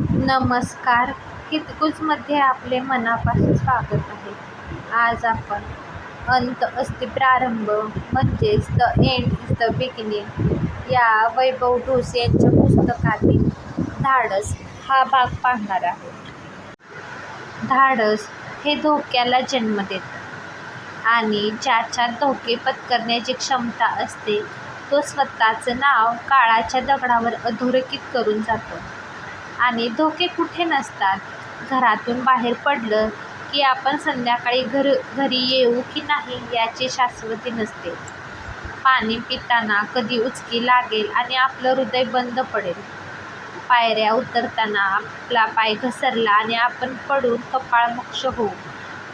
नमस्कार. हितगुजमध्ये आपले मनापासून स्वागत आहे. आज आपण अंत अस्ति प्रारंभ म्हणजेच the end is the beginning या वैभव ढोस यांच्या पुस्तकातील धाडस हा भाग पाहणार आहोत. धाडस हे धोक्याला जन्म देतं आणि ज्याच्यात धोके पत्करण्याची क्षमता असते तो स्वतःचं नाव काळाच्या दगडावर अधोरेखित करून जातो. आणि धोके कुठे नसतात. घरातून बाहेर पडलं की आपण संध्याकाळी घर घरी येऊ की नाही याची शाश्वती नसते. पाणी पिताना कधी उचकी लागेल आणि आपलं हृदय बंद पडेल. पायऱ्या उतरताना आपला पाय घसरला आणि आपण पडून कपाळमोक्ष होऊ.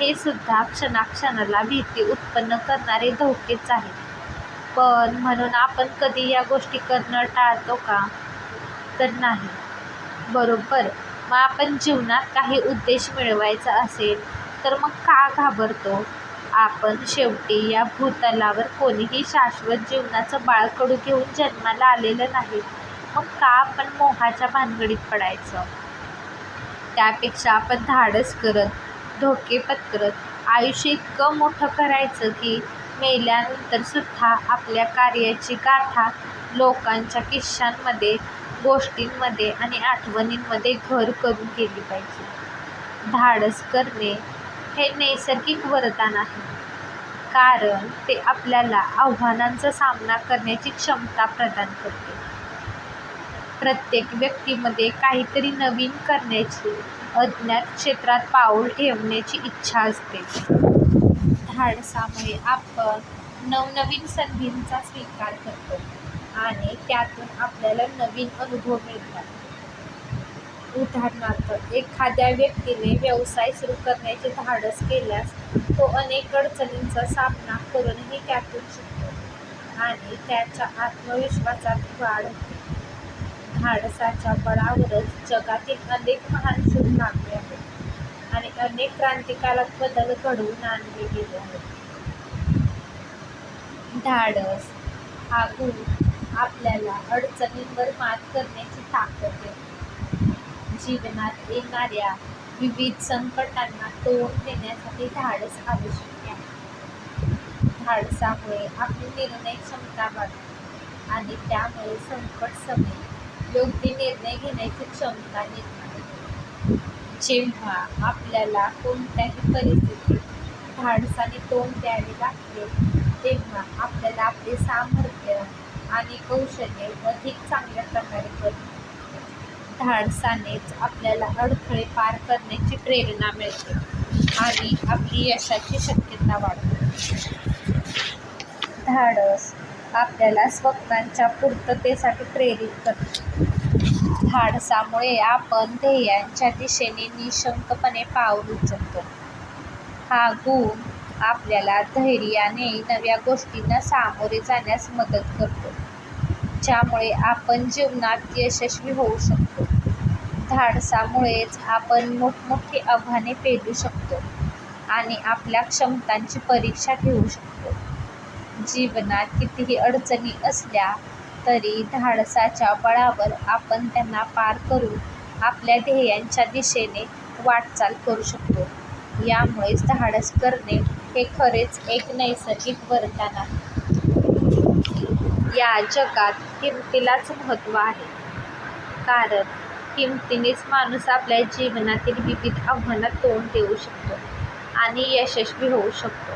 हे सुद्धा क्षणाक्षणाला भीती उत्पन्न करणारे धोकेच आहेत. पण म्हणून आपण कधी या गोष्टी करणं टाळतो का? तर नाही. बरोबर. मग आपण जीवनात काही उद्देश मिळवायचा असेल तर मग का घाबरतो? आपण शेवटी या भूतलावर कोणीही शाश्वत जीवनाचं बाळकडू घेऊन जन्माला आलेलं नाही. मग का आपण मोहाच्या भानगडीत पडायचं? त्यापेक्षा आपण धाडस करत धोके पत्करत आयुष्य इतकं मोठं करायचं की मेल्यानंतर सुद्धा आपल्या कार्याची गाथा लोकांच्या किश्श्यांमध्ये गोष्टींमध्ये आणि आठवणींमध्ये घर करून गेली पाहिजे. धाडस करणे हे नैसर्गिक वरदान आहे. कारण ते आपल्याला आव्हानांचा सामना करण्याची क्षमता प्रदान करते. प्रत्येक व्यक्तीमध्ये काहीतरी नवीन करण्याची अज्ञात क्षेत्रात पाऊल ठेवण्याची इच्छा असते. धाडसामुळे आपण नवनवीन संधींचा स्वीकार करतो. आणि त्यातून आपल्याला नवीन अनुभव मिळतात. उदाहरणार्थ एखाद्या व्यक्तीने व्यवसाय सुरू करण्याचे धाडस केल्यास तो अनेक अडचणींचा सामना करूनही त्यातून शिकतो आणि त्याच्या आत्मविश्वासात वाढ होते. धाडसाच्या बळावरच जगातील अनेक महान शोध लागले आहेत आणि अनेक क्रांतिकारक बदल घडवून आणले गेले आहेत. धाडस हा गुण आपल्याला अडचणींवर मात करण्याची ताकद देते. जीवनात येणाऱ्या विविध संकटांना तोंड देण्यासाठी धाडस आवश्यक आहे. धाडसामुळे आपली निर्णय क्षमता वाढते आणि त्यामुळे संकट समय योग्य निर्णय घेण्याची क्षमता निर्माण होते. जेव्हा आपल्याला कोणत्याही परिस्थितीत धाडसाने तोंड द्यावे लागते तेव्हा आपल्याला आपले सामर्थ्य आणि कौशल्य अधिक चांगल्या प्रकारे कळते धाडसानेच आपल्याला अडथळे पार करण्याची प्रेरणा मिळते आणि आपली यशाची शक्यता वाढते. धाडस आपल्याला स्वप्नांच्या पूर्ततेसाठी प्रेरित करते. धाडसामुळे आपण ध्येयांच्या दिशेने निशंकपणे पाऊल उचलतो. हा गुण आपल्याला धैर्याने नव्या गोष्टींना सामोरे जाण्यास मदत करतो. ज्यामुळे आपण जीवनात यशस्वी होऊ शकतो. धाडसामुळेच आपण मोठमोठी आव्हाने पेलू शकतो आणि आपल्या क्षमतांची परीक्षा घेऊ शकतो. जीवनात कितीही अडचणी असल्या तरी धाडसाच्या बळावर आपण त्यांना पार करून आपल्या ध्येयांच्या दिशेने वाटचाल करू शकतो. यामुळेच धाडस करणे हे खरेच एक नैसर्गिक वरदान आहे. या जगात किमतीलाच महत्त्व आहे. कारण किमतीनेच माणूस आपल्या जीवनातील विविध आव्हानात तोंड देऊ शकतो आणि यशस्वी होऊ शकतो.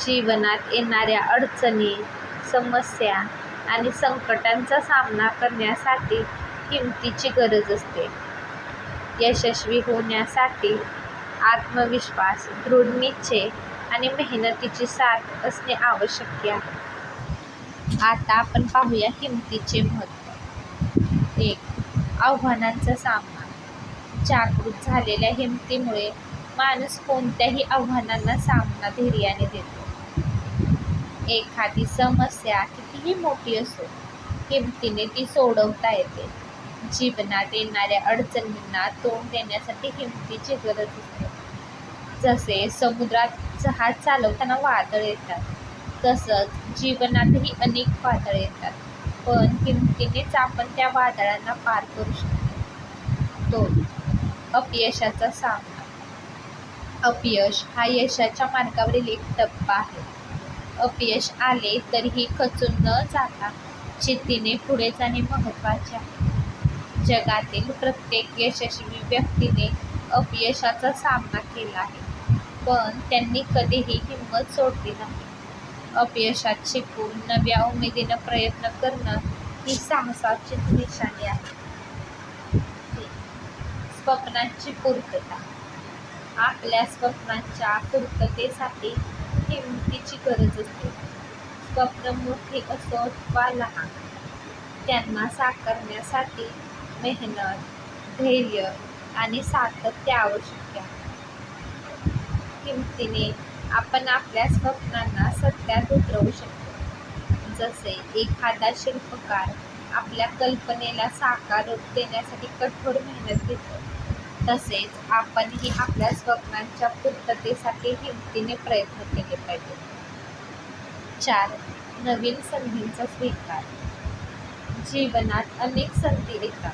जीवनात येणाऱ्या अडचणी समस्या आणि संकटांचा सामना करण्यासाठी किमतीची गरज असते. यशस्वी होण्यासाठी आत्मविश्वास दृढनिश्चय आणि मेहनतीची साथ असणे आवश्यक आहे. आता आपण पाहूया किमतीचे महत्त्व. एक आव्हानांचा सामना. जागृत झालेल्या हिमतीमुळे माणूस कोणत्याही आव्हानांना सामना धैर्याने देतो. एखादी समस्या कितीही मोठी असो हिमतीने ती सोडवता येते. जीवनात येणाऱ्या अडचणींना तोंड देण्यासाठी हिमतीची गरज असते. जसे समुद्रात जहाज चालवताना वादळ येतात तसंच जीवनातही अनेक वादळ येतात. पण किमतीनेच आपण त्या वादळांना पार करू शकतो. दोन अपयशाचा सामना. अपयश हा यशाच्या मार्गावरील एक टप्पा आहे. अपयश आले तरीही खचून न जाता चित्तीने पुढे जाणे महत्त्वाचे आहे. जगातील प्रत्येक यशस्वी व्यक्तीने अपयशाचा सामना केला आहे. पण त्यांनी कधीही हिंमत सोडली नाही. अपयशात शिकून नव्या उमेदीनं प्रयत्न करणं ही साहसाची निशाणी आहे. स्वप्नांची पूर्तता. आपल्या स्वप्नांच्या पूर्ततेसाठी हिमतीची गरज असते. स्वप्न मोठे असो वा लहान त्यांना साकारण्यासाठी मेहनत धैर्य आणि सातत्य आवश्यक आहे. किमतीने आपण आपल्या स्वप्नांना सत्यात उतरवू शकतो. जसे एखादा शिल्पकार आपल्या कल्पनेला साकार रूप देण्यासाठी कठोर मेहनत घेतो. तसेच आपणही आपल्या स्वप्नांच्या पूर्ततेसाठी हिमतीने प्रयत्न केले पाहिजे. चार नवीन संधींचा स्वीकार. जीवनात अनेक संधी येतात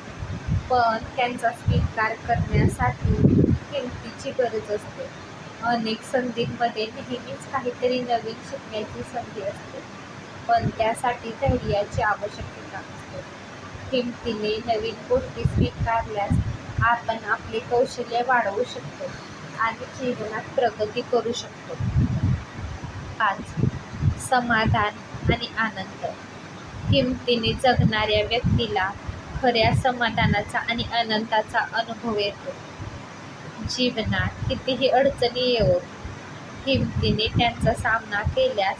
पण त्यांचा स्वीकार करण्यासाठी हिमतीची गरज असते. अनेक संधींमध्ये नेहमीच काहीतरी नवीन शिकण्याची संधी असते. पण त्यासाठी धैर्याची आवश्यकता असते. हिमतीने नवीन गोष्टी स्वीकारल्यास आपण आपले कौशल्य वाढवू शकतो आणि जीवनात प्रगती करू शकतो. पाच समाधान आणि आनंद. किमतीने जगणाऱ्या व्यक्तीला खऱ्या समाधानाचा आणि आनंदाचा अनुभव येतो. जीवनात कितीही अडचणी येऊ हिमतीने त्यांचा सामना केल्यास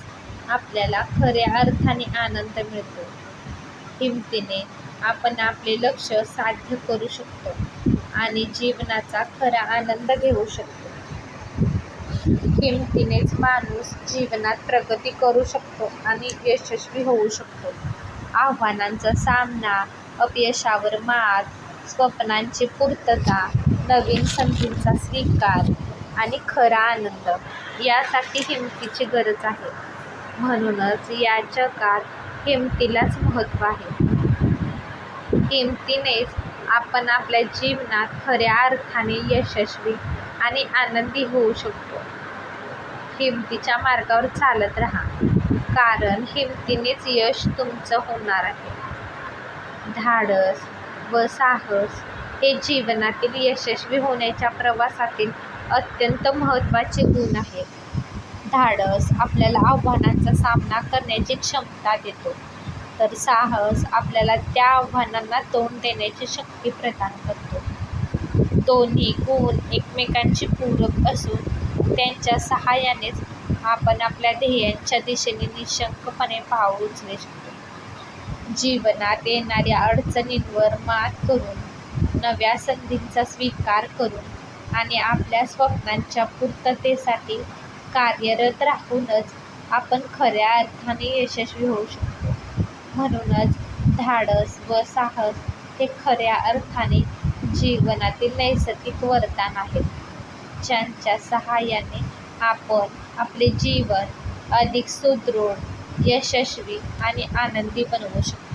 आपल्याला खऱ्या अर्थाने आनंद मिळतो. हिमतीने आपण आपले लक्ष साध्य करू शकतो आणि जीवनाचा खरा आनंद घेऊ शकतो. हिमतीनेच माणूस जीवनात प्रगती करू शकतो आणि यशस्वी होऊ शकतो. आव्हानांचा सामना अपयशावर मात स्वप्नांची पूर्तता नवीन संधींचा स्वीकार आणि खरा आनंद यासाठी हिमतीची गरज आहे. म्हणूनच या जगात हिमतीलाच महत्त्व आहे. हिमतीनेच आपण आपल्या जीवनात खऱ्या अर्थाने यशस्वी आणि आनंदी होऊ शकतो. हिमतीच्या मार्गावर चालत राहा कारण हिमतीनेच यश तुमचं होणार आहे. धाडस व साहस हे जीवनातील यशस्वी होण्याच्या प्रवासातील अत्यंत महत्त्वाचे गुण आहेत धाडस आपल्याला आव्हानांचा सामना करण्याची क्षमता देतो. तर साहस आपल्याला त्या आव्हानांना तोंड देण्याची शक्ती प्रदान करतो. दोन्ही गुण एकमेकांची पूरक असून त्यांच्या सहाय्यानेच आपण आपल्या ध्येयांच्या दिशेने निशंकपणे पाऊल उचलू शकतो. जीवनात येणाऱ्या अडचणींवर मात करून नव्या संधींचा स्वीकार करून आणि आपल्या स्वप्नांच्या पूर्ततेसाठी कार्यरत राहूनच आपण खऱ्या अर्थाने यशस्वी होऊ शकतो. म्हणूनच धाडस व साहस हे खऱ्या अर्थाने जीवनातील नैसर्गिक वरदान आहेत ज्यांच्या सहाय्याने आपण आपले जीवन अधिक सुदृढ यशस्वी आणि आनंदी बनवू शकतो.